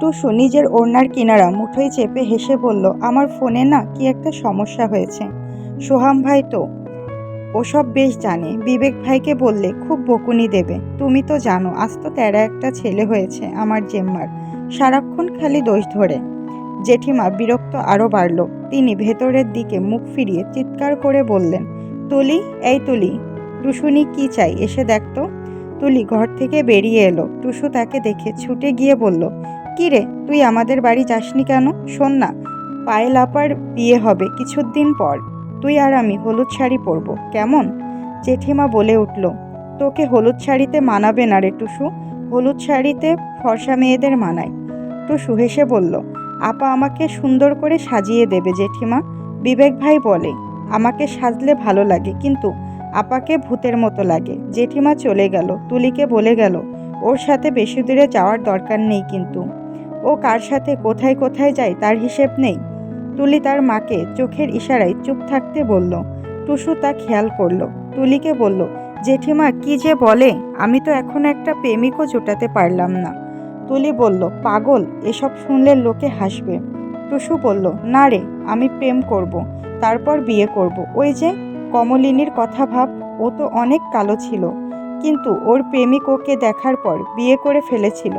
টুসু নিজের ওড়নার কিনারা মুঠোয় চেপে হেসে বলল, আমার ফোনে না কি একটা সমস্যা হয়েছে। সোহাম ভাই তো ওসব বেশ জানে। বিবেক ভাইকে বললে খুব বকুনি দেবে। তুমি তো জানো, আজ তো তেরা একটা ছেলে হয়েছে আমার জেম্মার। সারাক্ষণ খালি দোষ ধরে। জেঠিমা, বিরক্ত আরও বাড়ল। তিনি ভেতরের দিকে মুখ ফিরিয়ে চিৎকার করে বললেন, তুলি, এই তুলি, টুসুনি কি চাই? এসে দেখতো তুলি ঘর থেকে বেরিয়ে এলো। টুসু তাকে দেখে ছুটে গিয়ে বলল "কি রে? তুই আমাদের বাড়ি যাসনি কেন? শোন না, পায়েল আপার বিয়ে হবে কিছুদিন পর। তুই আর আমি হলুদ শাড়ি পরবো, কেমন? জেঠিমা বলে উঠল, তোকে হলুদ শাড়িতে মানাবে না রে টুসু, হলুদ শাড়িতে ফর্সা মেয়েদের মানায়। টুসু হেসে বলল, আপা আমাকে সুন্দর করে সাজিয়ে দেবে জেঠিমা। বিবেক ভাই বলে, আমাকে সাজলে ভালো লাগে, কিন্তু আপাকে ভূতের মতো লাগে। জেঠিমা চলে গেল, তুলিকে বলে গেল, ওর সাথে বেশি দূরে যাওয়ার দরকার নেই কিন্তু। ও কার সাথে কোথায় কোথায় যায় তার হিসেব নেই। তুলি তার মাকে চোখের ইশারায় চুপ থাকতে বলল। টুসু তা খেয়াল করল। তুলিকে বলল, জেঠিমা, কি যে বলে? আমি তো এখন একটা প্রেমিকও জোটাতে পারলাম না। তুলি বলল, পাগল, এসব শুনলে লোকে হাসবে। টুসু বলল, না রে, আমি প্রেম করব, তারপর বিয়ে করব। ওই যে, কমলিনীর কথা ভাব, ও তো অনেক কালো ছিল। কিন্তু ওর প্রেমিক ওকে দেখার পর বিয়ে করে ফেলেছিল।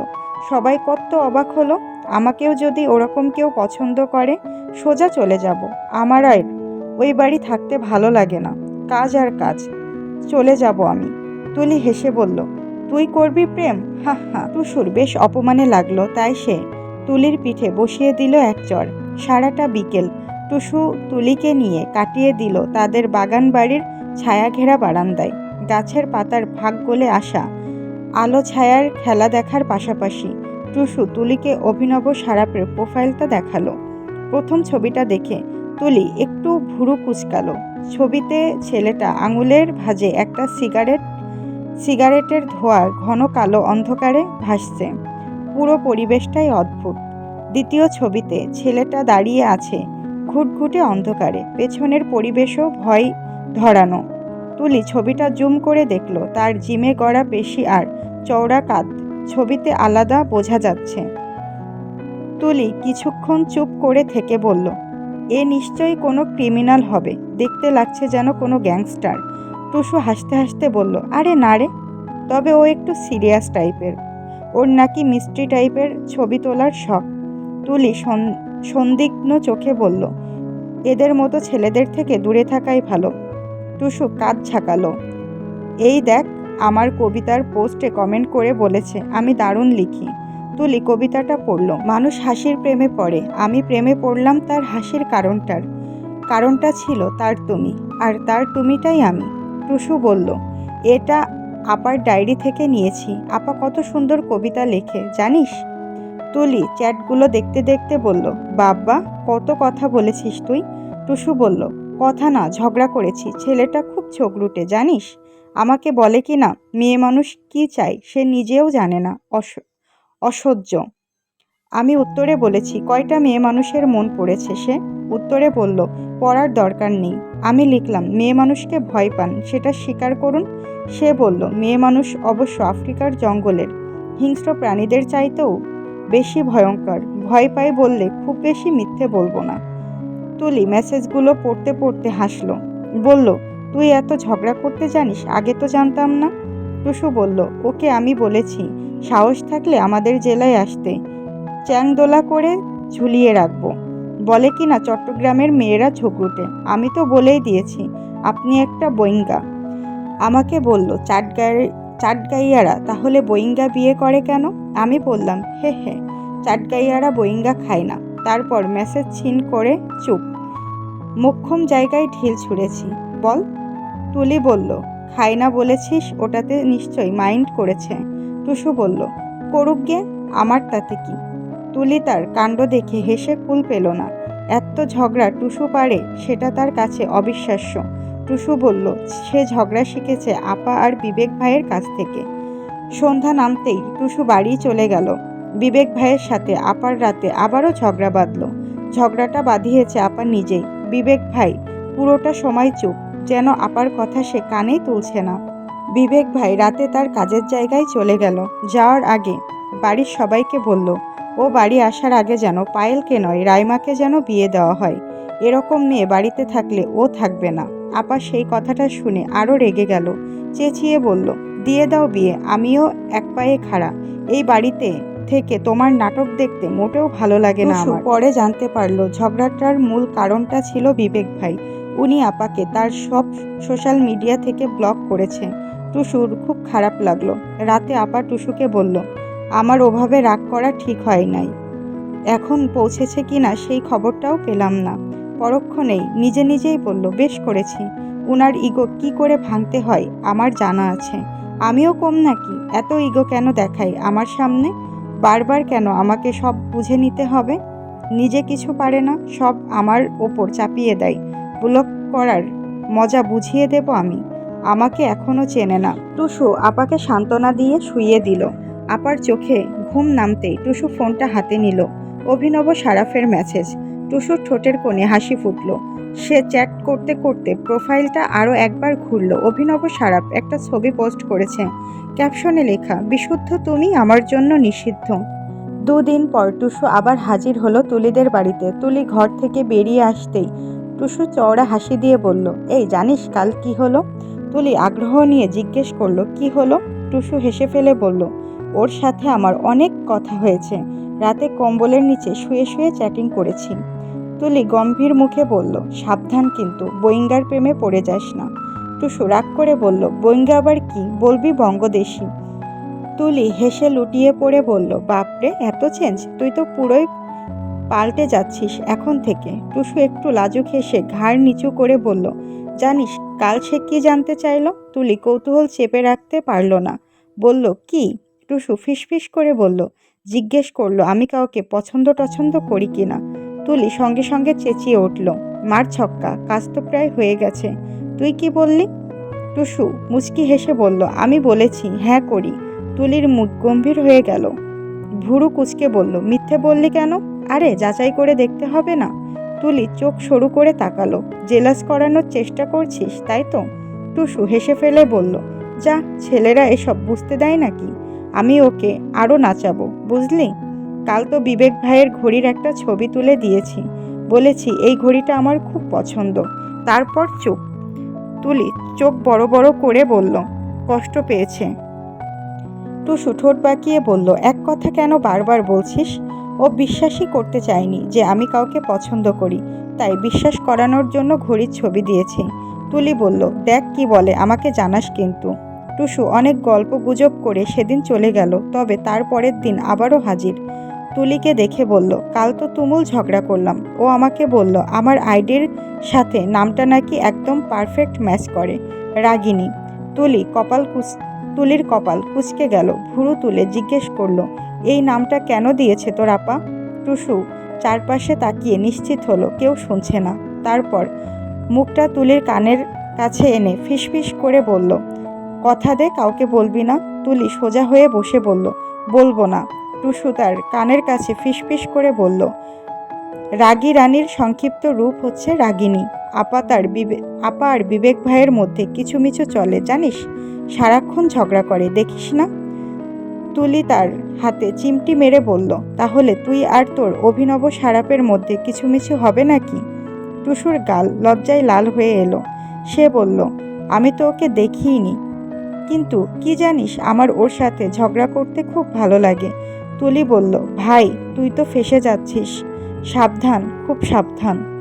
সবাই কত অবাক হলো। আমাকেও যদি ওরকম কেউ পছন্দ করে, সোজা চলে যাব। আমার আর ওই বাড়ি থাকতে ভালো লাগে না। কাজ আর কাজ। চলে যাব আমি। তুলি হেসে বলল, তুই করবি প্রেম? হা হা। টুসুর বেশ অপমানে লাগল, তাই সে তুলির পিঠে বসিয়ে দিল এক চর। সারাটা বিকেল টুসু তুলিকে নিয়ে কাটিয়ে দিল তাদের বাগান বাড়ির ছায়া ঘেরা বারান্দায়। গাছের পাতার ভাগ গলে আসা আলো ছায়ার খেলা দেখার পাশাপাশি টুসু তুলিকে অভিনব সারাপের প্রোফাইলটা দেখাল। প্রথম ছবিটা দেখে তুলি একটু ভুরু কুচকালো। ছবিতে ছেলেটা আঙুলের ভাজে একটা সিগারেট, সিগারেটের ধোঁয়ার ঘন কালো অন্ধকারে ভাসছে। পুরো পরিবেশটাই অদ্ভুত। দ্বিতীয় ছবিতে ছেলেটা দাঁড়িয়ে আছে ঘুটঘুটে অন্ধকারে। পেছনের পরিবেশও ভয় ধরানো। তুলি ছবিটা জুম করে দেখল, তার জিমে গড়া পেশি আর চওড়া কাঁধ। ছবিতে আলাদা বোঝা যাচ্ছে। তুলি কিছুক্ষণ চুপ করে থেকে বলল, এ নিশ্চয়ই কোনো ক্রিমিনাল হবে, দেখতে লাগছে যেন কোনো গ্যাংস্টার। টুসু হাসতে হাসতে বলল, আরে না রে, তবে ও একটু সিরিয়াস টাইপের। ওর নাকি মিস্ট্রি টাইপের ছবি তোলার শখ। তুলি সন- সন্দিগ্ধ চোখে বলল, এদের মতো ছেলেদের থেকে দূরে থাকাই ভালো। টুসু কাঁধ ঝাঁকালো। এই দেখ, আমার কবিতার পোস্টে কমেন্ট করে বলেছে, আমি দারুণ লিখি। তুলি কবিতাটা পড়ল। মানুষ হাসির প্রেমে পড়ে। আমি প্রেমে পড়লাম তার হাসির কারণটার। কারণটা ছিল তার তুমি, আর তার তুমিটাই আমি। টুসু বলল, এটা আপার ডায়েরি থেকে নিয়েছি। আপা কত সুন্দর কবিতা লেখে, জানিস? তুলি চ্যাটগুলো দেখতে দেখতে বলল, বাব্বা, কত কথা বলেছিস তুই? টুসু বলল কথা না, ঝগড়া করেছি। ছেলেটা খুব ছোকরুটে জানিস? আমাকে বলে কি না, মেয়ে মানুষ কি চায় সে নিজেও জানে না, অস, অসহ্য। আমি উত্তরে বলেছি, কয়টা মেয়ে মানুষের মন পড়েছে সে? উত্তরে বলল, পড়ার দরকার নেই। আমি লিখলাম, মেয়ে মানুষকে ভয় পান, সেটা স্বীকার করুন। সে বলল, মেয়ে মানুষ অবশ্য আফ্রিকার জঙ্গলের, হিংস্র প্রাণীদের চাইতেও বেশি ভয়ঙ্কর। ভয় পাই বললে খুব বেশি মিথ্যে বলব না। তুলি মেসেজগুলো পড়তে পড়তে হাসলো। বলল, তুই এত ঝগড়া করতে জানিস? আগে তো জানতাম না। টুসু বলল, ওকে আমি বলেছি, সাহস থাকলে আমাদের জেলায় আসতে। চ্যাংদোলা করে ঝুলিয়ে রাখব। বলে কি না চট্টগ্রামের মেয়েরা ঝগড়ুটে। আমি তো বলেই দিয়েছি, আপনি একটা বইঙ্গা আমাকে বলল, চাটগাই, চাটগাইয়ারা, তাহলে বইঙ্গা বিয়ে করে কেন? আমি বললাম, হে হে, চাটগাইয়ারা বইঙ্গা খায় না। তারপর মেসেজ ছিন করে চুপ। মোক্ষম জায়গায় ঢিল ছুঁড়েছি। বল। তুলি বলল, খাই না বলেছিস, ওটাতে নিশ্চয়ই মাইন্ড করেছে। টুসু বলল, করুক গে, আমার তাতে কি? তুলি তার কাণ্ড দেখে হেসে কুল পেল না। এত ঝগড়া টুসু পারে, সেটা তার কাছে অবিশ্বাস্য। টুসু বলল, সে ঝগড়া শিখেছে আপা আর বিবেক ভাইয়ের কাছ থেকে। সন্ধ্যা নামতেই টুসু বাড়ি চলে গেল। বিবেক ভাইয়ের সাথে আপার রাতে আবারও ঝগড়া বাঁধল। ঝগড়াটা বাঁধিয়েছে আপা নিজেই। বিবেক ভাই, পুরোটা সময় চুপ, যেন আপার কথা সে কানেই তুলছে না। বিবেক ভাই রাতে তার কাজের জায়গায় চলে গেল। যাওয়ার আগে বাড়ির সবাইকে বলল, ও বাড়ি আসার আগে যেন পায়েলকে নয়, রাইমাকে যেন বিয়ে দেওয়া হয়। এরকম মেয়ে বাড়িতে থাকলে ও থাকবে না। আপা সেই কথাটা শুনে আরও রেগে গেল। চেঁচিয়ে বলল, দিয়ে দাও বিয়ে, আমিও এক পায়ে খাড়া। এই বাড়িতে থেকে তোমার নাটক দেখতে মোটেও ভালো লাগে না পরে জানতে পারল ঝগড়াটার মূল কারণটা ছিল বিবেক ভাই। উনি আপাকে তার সব সোশ্যাল মিডিয়া থেকে ব্লক করেছে। টুসুর খুব খারাপ লাগল। রাতে আপা টুসুকে বলল আমার ওভাবে রাগ করা ঠিক হয় নাই। এখন পৌঁছেছে কিনা সেই খবরটাও পেলাম না। পরক্ষণেই নিজে নিজেই বলল বেশ করেছি। উনার ইগো কি করে ভাঙতে হয় আমার জানা আছে। আমিও কম নাকি? এত ইগো কেন দেখাই আমার সামনে? বারবার কেন আমাকে সব বুঝে নিতে হবে? নিজে কিছু পারে না, সব আমার ওপর চাপিয়ে দেয়। ব্লক করার মজা বুঝিয়ে দেব আমি। আমাকে এখনও চেনে না। টুসু আপাকে সান্ত্বনা দিয়ে শুইয়ে দিল। আপার চোখে ঘুম নামতেই টুসু ফোনটা হাতে নিল। অভিনব সারাফের মেসেজ টুসুর ঠোঁটের কোণে হাসি ফুটল। সে চ্যাট করতে করতে প্রোফাইলটা আরও একবার ঘুরল। অভিনব সারাপ একটা ছবি পোস্ট করেছে। ক্যাপশনে লেখা, বিশুদ্ধ তুমি আমার জন্য নিষিদ্ধ। দুদিন পর টুসু আবার হাজির হলো তুলিদের বাড়িতে। তুলি ঘর থেকে বেরিয়ে আসতেই টুসু চওড়া হাসি দিয়ে বলল, এই জানিস কাল কি হলো? তুলি আগ্রহ নিয়ে জিজ্ঞেস করল, কি হলো? টুসু হেসে ফেলে বলল, ওর সাথে আমার অনেক কথা হয়েছে। রাতে কম্বলের নিচে শুয়ে শুয়ে চ্যাটিং করেছি। তুলি গম্ভীর মুখে বলল, সাবধান কিন্তু বইঙ্গার প্রেমে পড়ে যাস না। টুসু রাগ করে বলল বইঙ্গা আবার কি? বলবি বঙ্গদেশি? তুলি হেসে লুটিয়ে পড়ে বলল, বাপরে, এত চেঞ্জ, তুই তো পুরোই পাল্টে যাচ্ছিস এখন থেকে। টুসু একটু লাজুক হেসে ঘাড় নিচু করে বলল, জানিস, কাল সে কি জানতে চাইলো? তুলি কৌতূহল চেপে রাখতে পারল না। বলল, কি? টুসু ফিসফিস করে বলল, জিজ্ঞেস করল, আমি কাউকে পছন্দ টছন্দ করি কি না? তুলি সঙ্গে সঙ্গে চেঁচিয়ে উঠল। মার ছক্কা, কাজ তো প্রায় হয়ে গেছে। তুই কি বললি? টুসু মুচকি হেসে বলল, আমি বলেছি হ্যাঁ করি। তুলির মুখ গম্ভীর হয়ে গেল। ভুরু কুচকে বলল, মিথ্যে বললি কেন? আরে, যাচাই করে দেখতে হবে না। তুলি চোখ সরু করে তাকালো। জেলাস করানোর চেষ্টা করছিস, তাই তো? টুসু হেসে ফেলে বলল, যা, ছেলেরা এসব বুঝতে দেয় নাকি? আমি ওকে আরও নাচাবো, বুঝলি? কাল তো বিবেক ভাইয়ের ঘড়ির একটা ছবি তুলে দিয়েছি। বলেছি, এই ঘড়িটা আমার খুব পছন্দ। তারপর চুপ তুলি, চোখ বড় বড় করে বলল, কষ্ট পেয়েছে। টুসু ঠোঁট বাঁকিয়ে বলল, এক কথা কেন বারবার বলছিস? ও বিশ্বাসই করতে চায়নি যে আমি কাউকে পছন্দ করি। তাই বিশ্বাস করানোর জন্য ঘড়ির ছবি দিয়েছি। তুলি বলল, দেখ কি বলে, আমাকে জানাস কিন্তু। টুসু অনেক গল্প গুজব করে সেদিন চলে গেল, তবে তার পরের দিন আবারও হাজির। তুলিকে দেখে বলল, কাল তো তুমুল ঝগড়া করলাম। ও আমাকে বলল, আমার আইডির সাথে নামটা নাকি একদম পারফেক্ট ম্যাচ করে। রাগিনী, তুলি কপাল কুচ তুলির কপাল কুচকে গেল। ভুরু তুলে জিজ্ঞেস করল, এই নামটা কেন দিয়েছে তোর আপা? টুসু চারপাশে তাকিয়ে নিশ্চিত হলো, কেউ শুনছে না। তারপর মুখটা তুলির কানের কাছে এনে ফিসফিস করে বলল, কথা দে, কাউকে বলবি না। তুলি সোজা হয়ে বসে বলল, বলব না। টুসু তার কানের কাছে ফিসফিস করে বলল, রাগী রানীর সংক্ষিপ্ত রূপ হচ্ছে রাগিনী। আপা তার বিবে, আপা আর বিবেক ভাইয়ের মধ্যে কিছু মিছু চলে, জানিস? সারাক্ষণ ঝগড়া করে, দেখিস না? তুলি তার হাতে চিমটি মেরে বলল, তাহলে তুই আর তোর অভিনব সারাপের মধ্যে কিছু মিছু হবে নাকি? টুসুর গাল লজ্জায় লাল হয়ে এলো। সে বলল, আমি তো ওকে দেখিইনি। কিন্তু কি জানিস, আমার ওর সাথে ঝগড়া করতে খুব ভালো লাগে। তুলি বলল ভাই তুই তো ফেসে যাচ্ছিস। সাবধান খুব সাবধান।